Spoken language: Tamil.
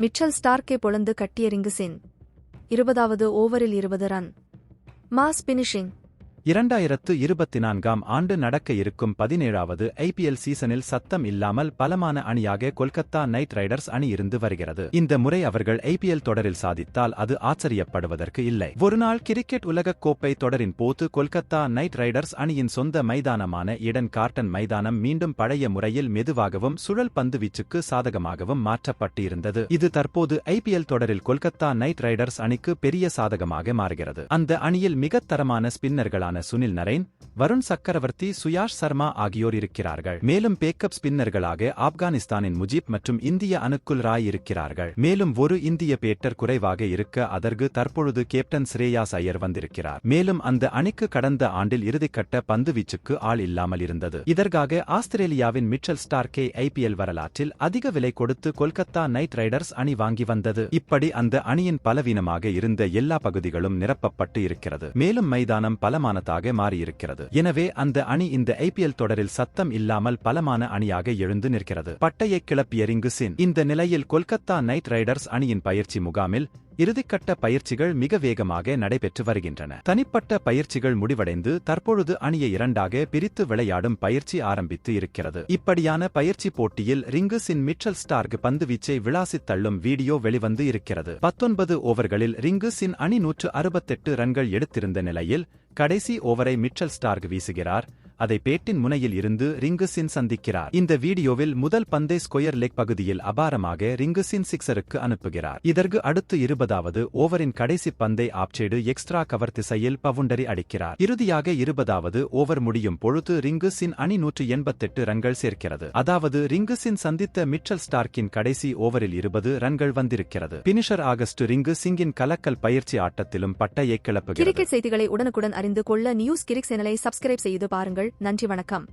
மிச்சல் ஸ்டார்க்கே பொழந்து கட்டியறிங்கு சென் இருபதாவது ஓவரில் இருபது ரன். Mass finishing. இரண்டாயிரத்து இருபத்தி நான்காம் ஆண்டு நடக்க இருக்கும் பதினேழாவது ஐபிஎல் சீசனில் சத்தம் இல்லாமல் பலமான அணியாக கொல்கத்தா நைட் ரைடர்ஸ் அணி இருந்து வருகிறது. இந்த முறை அவர்கள் ஐபிஎல் தொடரில் சாதித்தால் அது ஆச்சரியப்படுவதற்கு இல்லை. ஒருநாள் கிரிக்கெட் உலகக் கோப்பை தொடரின் போது கொல்கத்தா நைட் ரைடர்ஸ் அணியின் சொந்த மைதானமான இடன் கார்டன் மைதானம் மீண்டும் பழைய முறையில் மெதுவாகவும் சுழல் பந்து வீச்சுக்கு சாதகமாகவும் மாற்றப்பட்டு இருந்தது இது தற்போது ஐபிஎல் தொடரில் கொல்கத்தா நைட் ரைடர்ஸ் அணிக்கு பெரிய சாதகமாக மாறுகிறது. அந்த அணியில் மிகத் தரமான ஸ்பின்னர்களான சுனில் நரேன் வருண் சக்கரவர்த்தி சுயாஷ் சர்மா ஆகியோர் இருக்கிறார்கள். மேலும் பேக்கப் ஸ்பின்னர்களாக ஆப்கானிஸ்தானின் முஜீப் மற்றும் இந்திய அனுக்குல் ராய் இருக்கிறார்கள். மேலும் ஒரு இந்திய பேட்டர் குறைவாக இருக்க அதற்கு தற்பொழுது கேப்டன் ஸ்ரேயாஸ் ஐயர் வந்திருக்கிறார். மேலும் அந்த அணிக்கு கடந்த ஆண்டில் இறுதிக்கட்ட பந்துவீச்சுக்கு ஆள் இல்லாமல் இருந்தது. இதற்காக ஆஸ்திரேலியாவின் மிச்சல் ஸ்டார்கே ஐபிஎல் வரலாற்றில் அதிக விலை கொடுத்து கொல்கத்தா நைட் ரைடர்ஸ் அணி வாங்கி வந்தது. இப்படி அந்த அணியின் பலவீனமாக இருந்த எல்லா பகுதிகளும் நிரப்பப்பட்டு இருக்கிறது. மேலும் மைதானம் பலமான பலமானதாக மாறியிருக்கிறது. எனவே அந்த அணி இந்த ஐபிஎல் தொடரில் சத்தம் இல்லாமல் பலமான அணியாக எழுந்து நிற்கிறது. பட்டையை கிளப்பிய ரிங்குசின் இந்த நிலையில் கொல்கத்தா நைட் ரைடர்ஸ் அணியின் பயிற்சி முகாமில் இறுதிக்கட்ட பயிற்சிகள் மிக வேகமாக நடைபெற்று வருகின்றன. தனிப்பட்ட பயிற்சிகள் முடிவடைந்து தற்பொழுது அணியை இரண்டாக பிரித்து விளையாடும் பயிற்சி ஆரம்பித்து இருக்கிறது. இப்படியான பயிற்சி போட்டியில் ரிங்குசின் மிச்சல் ஸ்டார்க் பந்துவீச்சை விளாசித் தள்ளும் வீடியோ வெளிவந்து இருக்கிறது. பத்தொன்பது ஓவர்களில் ரிங்குசின் அணி நூற்று அறுபத்தெட்டு ரன்கள் எடுத்திருந்த நிலையில் கடைசி ஓவரை மிச்சல் ஸ்டார்க் வீசுகிறார். அதை பேட்டின் முனையில் இருந்து ரிங்குசின் சந்திக்கிறார். இந்த வீடியோவில் முதல் பந்தை ஸ்கொயர் லெக் பகுதியில் அபாரமாக ரிங்குசின் சிக்ஸருக்கு அனுப்புகிறார். இதற்கு அடுத்து இருபதாவது ஓவரின் கடைசி பந்தை ஆப்சேடு எக்ஸ்ட்ரா கவர் திசையில் பவுண்டரி அடிக்கிறார். இறுதியாக இருபதாவது ஓவர் முடியும் பொழுது ரிங்குசின் அணி நூற்று எண்பத்தெட்டு ரன்கள் சேர்க்கிறது. அதாவது ரிங்குசின் சந்தித்த மிச்சல் ஸ்டார்க்கின் கடைசி ஓவரில் இருபது ரன்கள் வந்திருக்கிறது. பினிஷர் ஆகஸ்ட் ரிங்கு சிங்கின் கலக்கல் பயிற்சி ஆட்டத்திலும் பட்டையை கிளப்பு கிரிக்கெட் செய்திகளை உடனுக்குடன் அறிந்து கொள்ள நியூஸ் கிரிக் சேனலை சப்ஸ்கிரைப் செய்து பாருங்கள். நன்றி வணக்கம்.